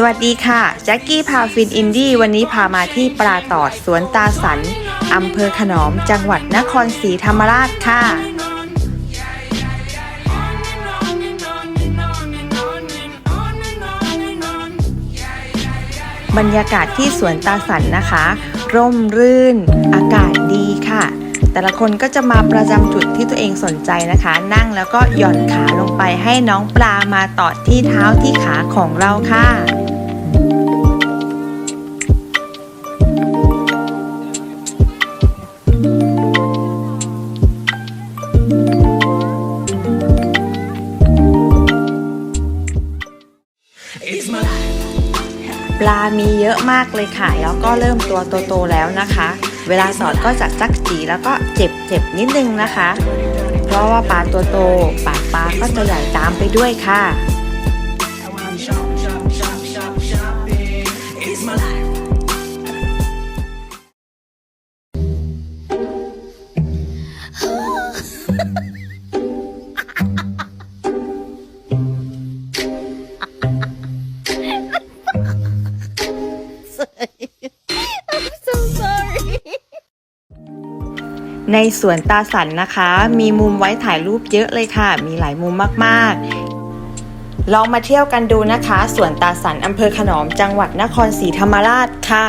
สวัสดีค่ะแจ็คกี้พาฟินอินดี้วันนี้พามาที่ปราตอดสวนตาสันอำเภอขนอมจังหวัดนครศรีธรรมราชค่ะ บรรยากาศที่สวนตาสันนะคะ ร่มรื่น อากาศดีค่ะ แต่ละคนก็จะมาประจำจุดที่ตัวเองสนใจนะคะ นั่งแล้วก็หย่อนขาลงไปให้น้องปลามาตอดที่เท้าที่ขาของเราค่ะ ปลามีเยอะมากเลยค่ะ แล้วก็เริ่มตัวโตๆแล้วนะคะ เวลาสอดก็จะจักจีแล้วก็เจ็บเจ็บนิดนึงนะคะ เพราะว่าปลาตัวโตปากปลาก็จะใหญ่ตามไปด้วยค่ะ ในสวนตาสันนะคะ มีมุมไว้ถ่ายรูปเยอะเลยค่ะ มีหลายมุมมากๆ ลองมาเที่ยวกันดูนะคะ สวนตาสันอำเภอขนอมจังหวัดนครศรีธรรมราชค่ะ